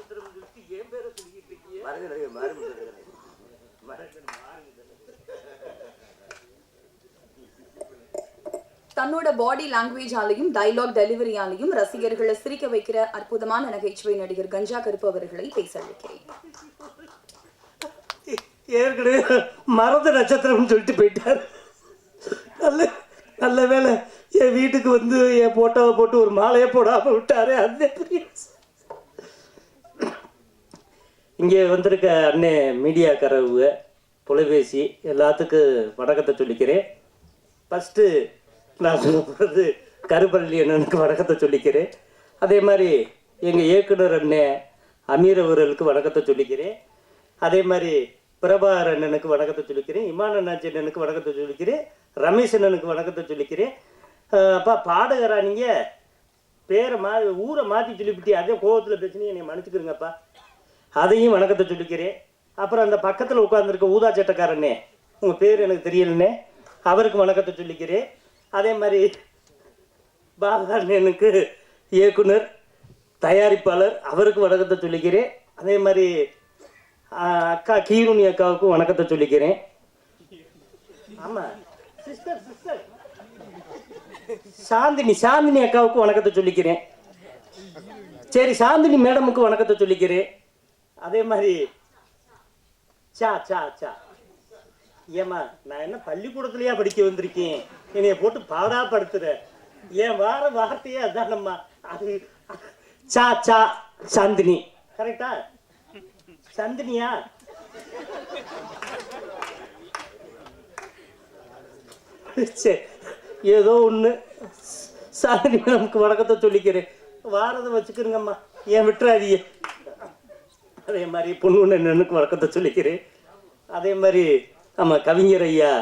நட்சத்திரம் சொல்லிட்டு என் பேரை சொல்லிக்கிட்டு இருக்கீங்க மறந்து மாறுமுதல் மறந்து மாறுமுதல் தன்னோட பாடி லாங்குவேஜாலையும் டைலாக் டெலிவரியாலையும் ரசிகர்களை சிரிக்க வைக்கிற அற்புதமான நகைச்சுவை நடிகர் கஞ்சா கருப்பு அவர்களை பேச அழைக்கிறேன். ஏற்கனவே மறந்த நட்சத்திரம்னு சொல்லிட்டு போயிட்டார். நல்ல நல்ல வேலை என் வீட்டுக்கு வந்து என் போட்டோவை போட்டு ஒரு மாலையை போடாம விட்டாரு அந்த பெரிய இங்கே வந்திருக்க அண்ணே மீடியாக்காரவுங்க தொலைபேசி எல்லாத்துக்கும் வணக்கத்தை சொல்லிக்கிறேன். ஃபஸ்ட்டு நான் சொல்ல போகிறது கருப்பள்ளி அண்ணனுக்கு வணக்கத்தை சொல்லிக்கிறேன். அதே மாதிரி எங்கள் இயக்குனர் அண்ணே அமீர் அவர்களுக்கு வணக்கத்தை சொல்லிக்கிறேன். அதே மாதிரி பிரபாகர் அண்ணனுக்கு வணக்கத்தை சொல்லிக்கிறேன். இமான அண்ணாச்சி அண்ணனுக்கு வணக்கத்தை சொல்லிக்கிறேன். ரமேஷ் அண்ணனுக்கு வணக்கத்தை சொல்லிக்கிறேன். அப்பா பாடகரா நீங்கள் பேரை மா ஊரை மாற்றி சொல்லிவிட்டு அதே கோபத்தில் பிரச்சனையை என்னை மன்னிச்சுக்கிறேங்கப்பா அதையும் வணக்கத்தை சொல்லிக்கிறேன். அப்புறம் அந்த பக்கத்தில் உட்காந்துருக்க ஊதா சட்டக்காரண்ணே உங்கள் பேர் எனக்கு தெரியலண்ணே அவருக்கு வணக்கத்தை சொல்லிக்கிறேன். அதே மாதிரி பாலகாரனுக்கு இயக்குனர் தயாரிப்பாளர் அவருக்கு வணக்கத்தை சொல்லிக்கிறேன். அதே மாதிரி அக்கா கீருணி அக்காவுக்கும் வணக்கத்தை சொல்லிக்கிறேன். ஆமாம் சிஸ்டர் சிஸ்டர் சாந்தினி சாந்தினி அக்காவுக்கு வணக்கத்தை சொல்லிக்கிறேன். சரி சாந்தினி மேடமுக்கு வணக்கத்தை சொல்லிக்கிறேன். அதே மாதிரி சா சா சா ஏம்மா நான் என்ன பள்ளிக்கூடத்துலயா படிக்க வந்திருக்கேன் என்னைய போட்டு பாடாப்படுத்துற என் வார வார்த்தையே அதானம்மா அது சா சா சாந்தினி கரெக்டா சந்தினியா சரி ஏதோ ஒன்று சாந்தினி நமக்கு வணக்கத்தை சொல்லிக்கிறேன் வாரதை வச்சுக்கிறேங்கம்மா ஏன் விட்டுறாதீங்க அதே மாதிரி பொண்ணுன்னு வழக்கத்தை சொல்லிக்கிறேன். அதே மாதிரி ஆமாம் கவிஞர் ஐயா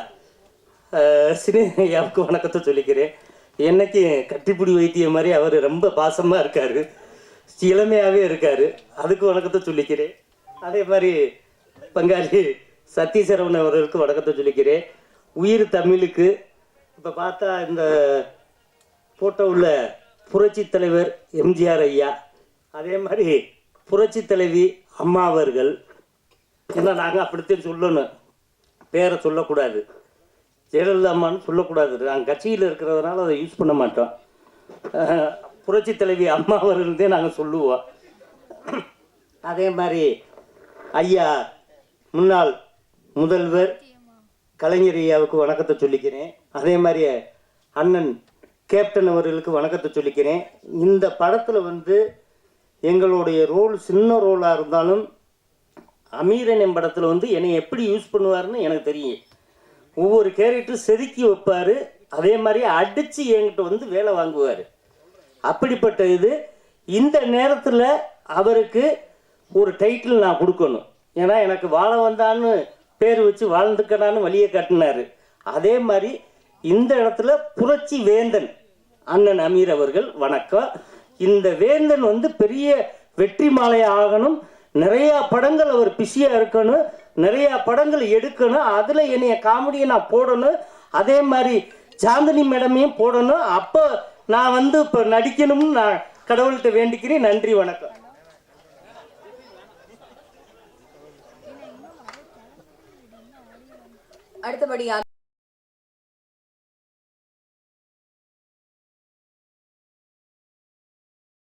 அஹ், ஐயாவுக்கு வணக்கத்தை சொல்லிக்கிறேன். என்னைக்கு கட்டிப்பிடி வைத்திய மாதிரி அவர் ரொம்ப பாசமாக இருக்கார். இளமையாகவே இருக்கார். அதுக்கு வணக்கத்தை சொல்லிக்கிறேன். அதே மாதிரி பங்காளி சத்தீஸ்வரவன் அவர்களுக்கு வணக்கத்தை சொல்லிக்கிறேன். உயிர் தமிழுக்கு இப்போ பார்த்தா இந்த போட்டோவில் புரட்சி தலைவர் எம்ஜிஆர் ஐயா. அதே மாதிரி புரட்சி தலைவி அம்மா அவர்கள். ஏன்னா நாங்கள் அப்படித்தான் சொல்லணும். பேரை சொல்லக்கூடாது. ஜெயலலிதா அம்மான்னு சொல்லக்கூடாது. நாங்கள் கட்சியில் இருக்கிறதுனால அதை யூஸ் பண்ண மாட்டோம். புரட்சி தலைவி அம்மா அவர்கள்தே நாங்கள் சொல்லுவோம். அதே மாதிரி ஐயா முன்னாள் முதல்வர் கலைஞர் ஐயாவுக்கு வணக்கத்தை சொல்லிக்கிறேன். அதே மாதிரி அண்ணன் கேப்டன் அவர்களுக்கு வணக்கத்தை சொல்லிக்கிறேன். இந்த படத்தில் வந்து எங்களுடைய ரோல் சின்ன ரோலாக இருந்தாலும் அமீரன் என் படத்தில் வந்து என்னை எப்படி யூஸ் பண்ணுவாருன்னு எனக்கு தெரியும். ஒவ்வொரு கேரக்டரும் செதுக்கி வைப்பார். அதே மாதிரி அடித்து என்கிட்ட வந்து வேலை வாங்குவார். அப்படிப்பட்ட இது இந்த நேரத்தில் அவருக்கு ஒரு டைட்டில் நான் கொடுக்கணும். ஏன்னா எனக்கு வாழ வந்தான்னு பேர் வச்சு வாழ்ந்துக்கடான்னு வழியை காட்டினாரு. அதே மாதிரி இந்த இடத்துல புரட்சி வேந்தன் அண்ணன் அமீர் அவர்கள் வணக்கம். இந்த வேந்தன் வந்து பெரிய வெற்றி மாலை ஆகணும். நிறைய படங்கள் அவர் பிஸியாக இருக்கணும். நிறைய படங்கள் எடுக்கணும். அதில் என்னைய காமெடியை நான் போடணும். அதே மாதிரி சாந்தினி மேடமையும் போடணும். அப்போ நான் வந்து இப்போ நடிக்கணும்னு நான் கடவுள்கிட்ட வேண்டிக்கிறேன். நன்றி வணக்கம். அடுத்தபடியாக